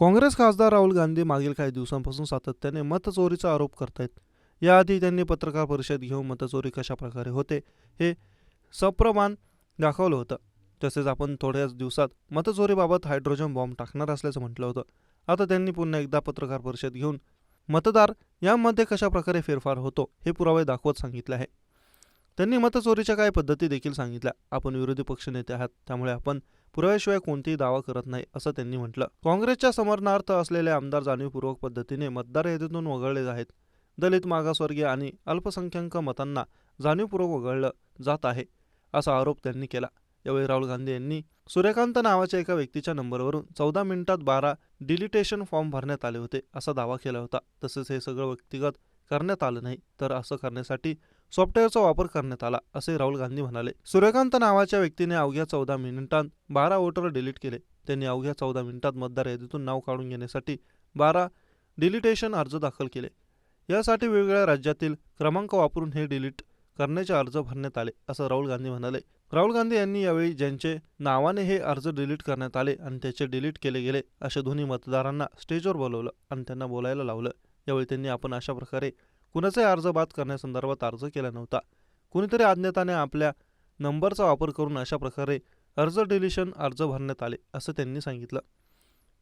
काँग्रेस खासदार राहुल गांधी मागील काही दिवसांपासून सातत्याने मतचोरीचा आरोप करतायत. याआधी त्यांनी पत्रकार परिषद घेऊन मतचोरी कशा प्रकारे होते हे सप्रमाण दाखवलं होतं. तसेच आपण थोड्याच दिवसात मतचोरीबाबत हायड्रोजन बॉम्ब टाकणार असल्याचं म्हटलं होतं. आता त्यांनी पुन्हा एकदा पत्रकार परिषद घेऊन मतदार यामध्ये कशा प्रकारे फेरफार होतो हे पुरावे दाखवत सांगितले आहे. त्यांनी मतचोरीच्या काही पद्धती देखील सांगितल्या? आपण विरोधी पक्षनेते आहात त्यामुळे आपण पुराव्याशिवाय कोणतेही दावा करत नाही असं त्यांनी म्हटलं. काँग्रेसच्या समर्थनार्थ असलेले आमदार जाणीवपूर्वक पद्धतीने मतदार यादीतून वगळले आहेत. दलित मागासवर्गीय आणि अल्पसंख्याक मतांना जाणीवपूर्वक वगळलं जात आहे असा आरोप त्यांनी केला. यावेळी राहुल गांधी यांनी सूर्यकांत नावाच्या एका व्यक्तीच्या नंबरवरून चौदा मिनिटात बारा डिलिटेशन फॉर्म भरण्यात आले होते असा दावा केला होता. तसेच हे सगळं व्यक्तिगत करण्यात आलं नाही तर असं करण्यासाठी सॉफ्टवेअरचा वापर करण्यात आला असे राहुल गांधी म्हणाले. सूर्यकांत नावाच्या व्यक्तीने अवघ्या चौदा मिनिटांत बारा वोटर डिलीट केले. त्यांनी अवघ्या चौदा मिनिटात मतदार यादीतून नाव काढून घेण्यासाठी बारा डिलिटेशन अर्ज दाखल केले. यासाठी वेगवेगळ्या राज्यातील क्रमांक वापरून हे डिलीट करण्याचे अर्ज भरण्यात आले असं राहुल गांधी म्हणाले. राहुल गांधी यांनी यावेळी ज्यांचे नावाने हे अर्ज डिलीट करण्यात आले आणि त्याचे डिलीट केले गेले अशा दोन्ही मतदारांना स्टेजवर बोलवलं आणि त्यांना बोलायला लावलं. यावेळी त्यांनी आपण अशा प्रकारे कुणाचाही अर्ज बाद करण्यासंदर्भात अर्ज केला नव्हता. कुणीतरी अज्ञाताने आपल्या नंबरचा वापर करून अशा प्रकारे अर्ज डिलिशन अर्ज भरण्यात आले असं त्यांनी सांगितलं.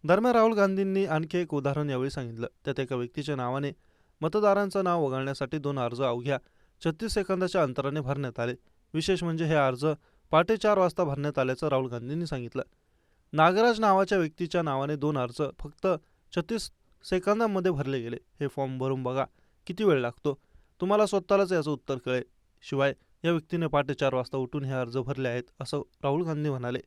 दरम्यान राहुल गांधींनी आणखी एक उदाहरण यावेळी सांगितलं. त्यात एका व्यक्तीच्या नावाने मतदारांचं नाव वगळण्यासाठी दोन अर्ज अवघ्या छत्तीस सेकंदाच्या अंतराने भरण्यात आले. विशेष म्हणजे हे अर्ज पहाटे चार वाजता भरण्यात आल्याचं राहुल गांधींनी सांगितलं. नागराज नावाच्या व्यक्तीच्या नावाने दोन अर्ज फक्त छत्तीस सेकंदांमध्ये भरले गेले. हे फॉर्म भरून बघा. किती वेळ लागतो? तुम्हाला स्वतःलाच याचं उत्तर कळेल. शिवाय या व्यक्तीने पहाटे चार वाजता उठून हे अर्ज भरले आहेत असं राहुल गांधी म्हणाले.